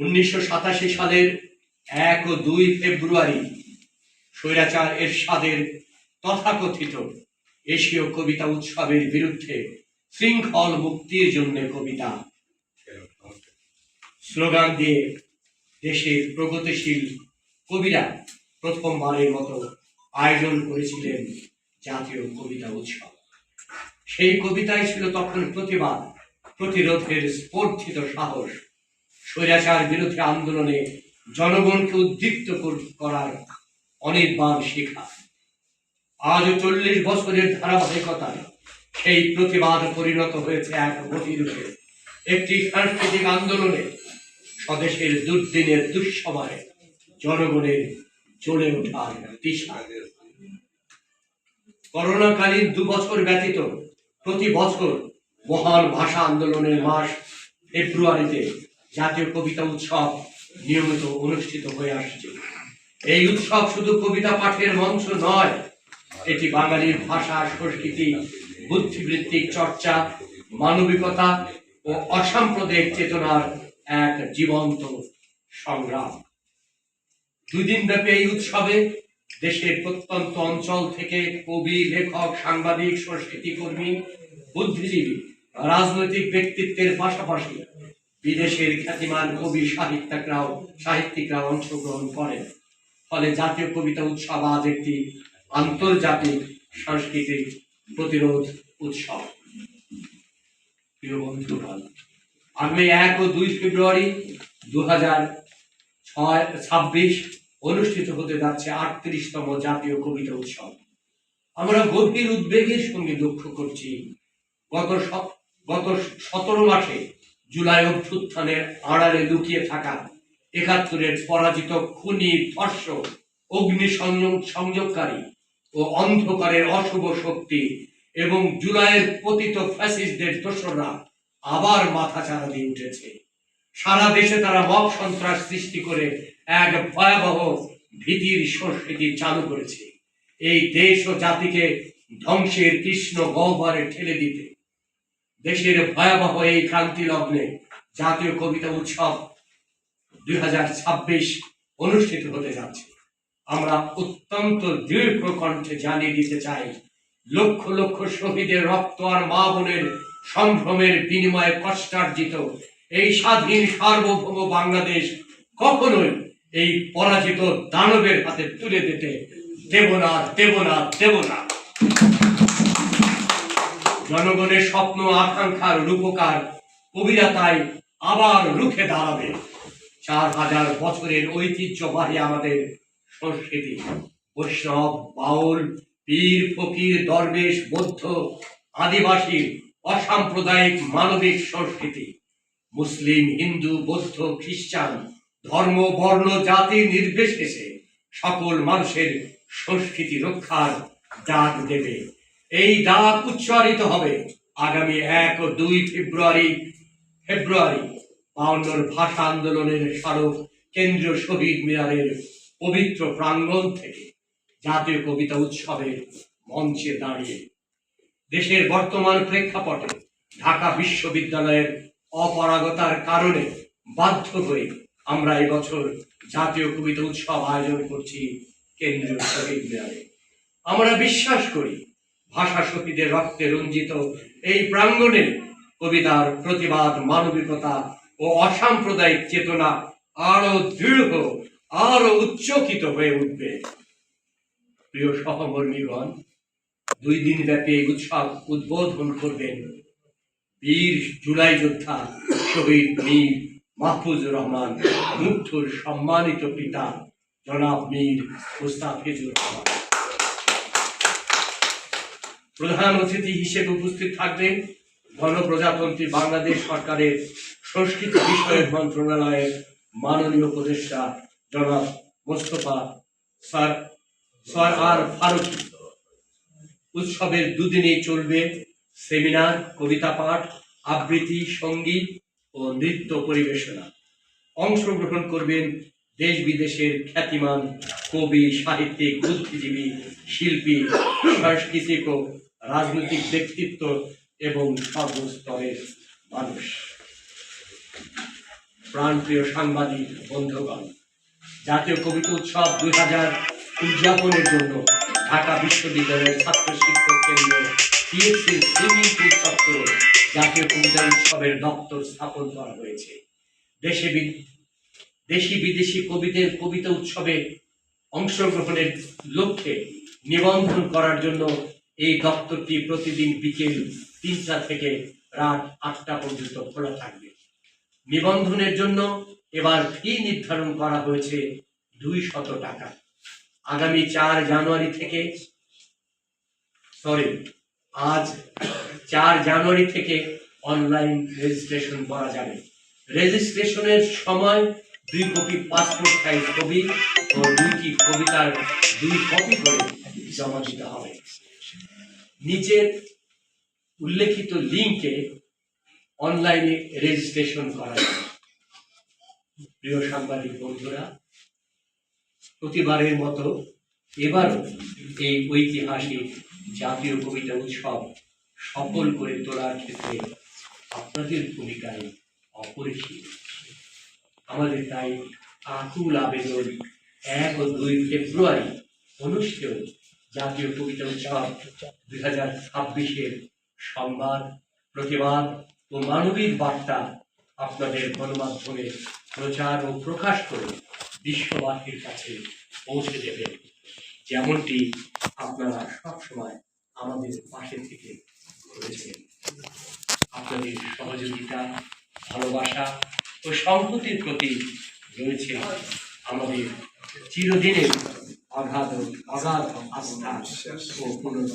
উনিশশো সাতাশি সালের এক ও দুই ফেব্রুয়ারি স্বৈরাচার এরশাদের তথাকথিত এশীয় কবিতা উৎসবের বিরুদ্ধে শৃঙ্খল মুক্তির জন্য কবিতা। স্লোগান দিয়ে দেশের প্রগতিশীল কবিরা প্রথমবারের মতো আয়োজন করেছিলেন জাতীয় কবিতা উৎসব। সেই কবিতায় ছিল তখন প্রতিবাদ, প্রতিরোধের স্পর্ধিত সাহস। স্বৈরাচার বিরোধী আন্দোলনে জনগণকে উদ্দীপ্ত কর- করার অনির্বাণ শিখা। আজ চল্লিশ বছরের ধারাবাহিকতায় সেই প্রতিবাদ পরিণত হয়েছে এক গতিরূপে একটি সাংস্কৃতিক আন্দোলনে স্বদেশের দুর্দিনের দুঃসময়ে জনগণের জ্বলে ওঠার দিশা করোনাকালীন দু বছর ব্যতীত প্রতি বছর মহান ভাষা আন্দোলনের মাস ফেব্রুয়ারিতে জাতীয় কবিতা উৎসব নিয়মিত অনুষ্ঠিত হয়ে আসছে। এই উৎসব শুধু কবিতা পাঠের মঞ্চ নয়, এটি বাঙালির ভাষা, সংস্কৃতি, বুদ্ধিবৃত্তিক চর্চা, মানবিকতা ও অসাম্প্রদায়িক চেতনার এক জীবন্ত সংগ্রাম। দুদিন ব্যাপী এই উৎসবে দেশের প্রত্যন্ত অঞ্চল থেকে কবি, লেখক, সাংবাদিক সংস্কৃতি কর্মী বুদ্ধিজীবী, রাজনৈতিক ব্যক্তিত্বের পাশাপাশি বিদেশের খ্যাতিমান কবি সাহিত্যিকরাও সাহিত্যিকরাও অংশগ্রহণ করেন। ফলে জাতীয় কবিতা উৎসব আজ একটি আন্তর্জাতিক সাংস্কৃতিক প্রতিরোধ উৎসব। প্রিয় আগামী এক ও দুই ফেব্রুয়ারি দু হাজার ছয়, ছাব্বিশ অনুষ্ঠিত হতে যাচ্ছে আটত্রিশতম জাতীয় কবিতা উৎসব। আমরা গভীর উদ্বেগের সঙ্গে লক্ষ্য করছি, গত গত সতেরো মাসে জুলাই অভ্যুত্থানের আড়ালে লুকিয়ে থাকা একাত্তরের পরাজিত খুনি, ধর্ষক অগ্নি সংযোগ সংযোগকারী ও অন্ধকারের অশুভ শক্তি এবং জুলাইয়ের পতিত ফ্যাসিস্টদের দোসররা আবার মাথা চারা দিয়ে উঠেছে। সারা দেশে তারা মব সন্ত্রাস সৃষ্টি করে এক ভয়াবহ ভীতির সংস্কৃতি চালু করেছে। এই দেশ ও জাতিকে ধ্বংসের কৃষ্ণ গহ্বরে ঠেলে দিতে দেশের ভয়াবহ এই ক্রান্তি লগ্নে জাতীয় কবিতা উৎসব দুই হাজার ছাব্বিশ অনুষ্ঠিত হতে যাচ্ছে। আমরা অত্যন্ত দীর্ঘ কণ্ঠে জানিয়ে দিতে চাই, লক্ষ লক্ষ শহীদের রক্ত আর মা বোনের সম্ভ্রমের বিনিময়ে কষ্টার্জিত এই স্বাধীন সার্বভৌম বাংলাদেশ কখনোই এই পরাজিত দানবের হাতে তুলে দিতে দেব না দেব না দেব না। জনগণের স্বপ্ন, আকাঙ্ক্ষার রূপকার কবিরা তাই আবার রুখে দাঁড়াবে। চার হাজার বছরের ঐতিহ্যবাহী আমাদের সংস্কৃতি, বৈষ্ণব, বাউল, পীর, ফকির, দরবেশ, বৌদ্ধ, আদিবাসী, অসাম্প্রদায়িক মানবিক সংস্কৃতি, মুসলিম, হিন্দু, বৌদ্ধ, খ্রিস্টান, ধর্ম, বর্ণ, জাতি নির্বিশেষে সকল মানুষের সংস্কৃতি রক্ষার ডাক দেবে। এই ডাক উচ্চারিত হবে আগামী এক ও দুই ফেব্রুয়ারি। ফেব্রুয়ারি, বাউন্নর ভাষা আন্দোলনের স্মারক কেন্দ্রীয় শহীদ মিনারের পবিত্র প্রাঙ্গণ থেকে জাতীয় কবিতা উৎসবের মঞ্চে দাঁড়িয়ে। দেশের বর্তমান প্রেক্ষাপটে ঢাকা বিশ্ববিদ্যালয়ের অপরাগতার কারণে বাধ্য হয়ে আমরা এবছর জাতীয় কবিতা উৎসব আয়োজন করছি কেন্দ্রীয় শহীদ মিনারে। আমরা বিশ্বাস করি ভাষা শহীদের রক্তে রঞ্জিত এই প্রাঙ্গণে কবিতার প্রতিবাদ, মানবিকতা ও অসাম্প্রদায়িক চেতনা আরও দৃঢ় আরও উচ্চকিত হয়ে উঠবে। প্রিয় সহকর্মীগণ, দুই দিন ব্যাপী এই উৎসব উদ্বোধন করবেন বীর জুলাই যোদ্ধা শহীদ মীর মাহফুজুর রহমান, মুগ্ধুর সম্মানিত পিতা জনাব মীর মুস্তাফিজুর রহমান। প্রধান অতিথি হিসেবে উপস্থিত থাকবেন গণপ্রজাতন্ত্রী বাংলাদেশ সরকারের সংস্কৃতি বিষয়ক মন্ত্রণালয়ের মাননীয় উপদেষ্টা জনাব মোস্তফা স্যার স্যার আর ফারুকি। উৎসবের দুদিনেই চলবে সেমিনার, কবিতা পাঠ, আবৃত্তি, সংগীত ও নৃত্য পরিবেশনা। অংশগ্রহণ করবেন দেশ বিদেশের খ্যাতিমান কবি, সাহিত্যিক, বুদ্ধিজীবী, শিল্পী, সাংস্কৃতিক ও রাজনৈতিক ব্যক্তিত্ব এবং সর্বস্তরের মানুষ। প্রাণপ্রিয় সাংবাদিক, বন্ধুগণ, জাতীয় কবিতা উৎসব দুই হাজার উদযাপনের জন্য ঢাকা বিশ্ববিদ্যালয়ের ছাত্র শিক্ষক কেন্দ্র পুল চত্বরে জাতীয় কবিতা উৎসবের দপ্তর স্থাপন করা হয়েছে। দেশে দেশি বিদেশি কবিদের কবিতা উৎসবে অংশগ্রহণের লক্ষ্যে নিবন্ধন করার জন্য এই দপ্তরটি প্রতিদিন বিকেল তিনটা থেকে রাত আটটা পর্যন্ত খোলা থাকবে। নিবন্ধনের জন্য এবার ফি নির্ধারণ করা হয়েছে দুই শত টাকা। আগামী চার জানুয়ারি থেকে সরি, আজ চার জানুয়ারি থেকে অনলাইন রেজিস্ট্রেশন করা যাবে। রেজিস্ট্রেশনের সময় দুই কপি পাসপোর্ট সাইজ ছবি ও দুইটি কবিতার দুই কপি করে জমা দিতে হবে। নিচের উল্লেখিত লিঙ্কে অনলাইনে রেজিস্ট্রেশন করা প্রিয় সাংবাদিক বন্ধুরা, প্রতিবারের মতো এবারও এই ঐতিহাসিক জাতীয় কবিতা উৎসব সফল করে তোলার ক্ষেত্রে আপনাদের ভূমিকায় অপরিসীম। আমাদের তাই আকুল আবেদন এক ও দুই ফেব্রুয়ারি অনুষ্ঠেয় জাতীয় কবিতা উৎসব দুই হাজার ছাব্বিশের সংবাদ প্রতিবাদ ও মানবিক বার্তা আপনাদের গণমাধ্যমে প্রচার ও প্রকাশ করে বিশ্ববাসীর কাছে পৌঁছে দেবে। যেমনটি আপনারা সবসময় আমাদের পাশে থেকে করেছেন। আপনাদের সহযোগিতা ভালোবাসা ও সংহতির প্রতি রয়েছে আমাদের চিরদিনের অগাধ অগাধ আস্থা ও পুনর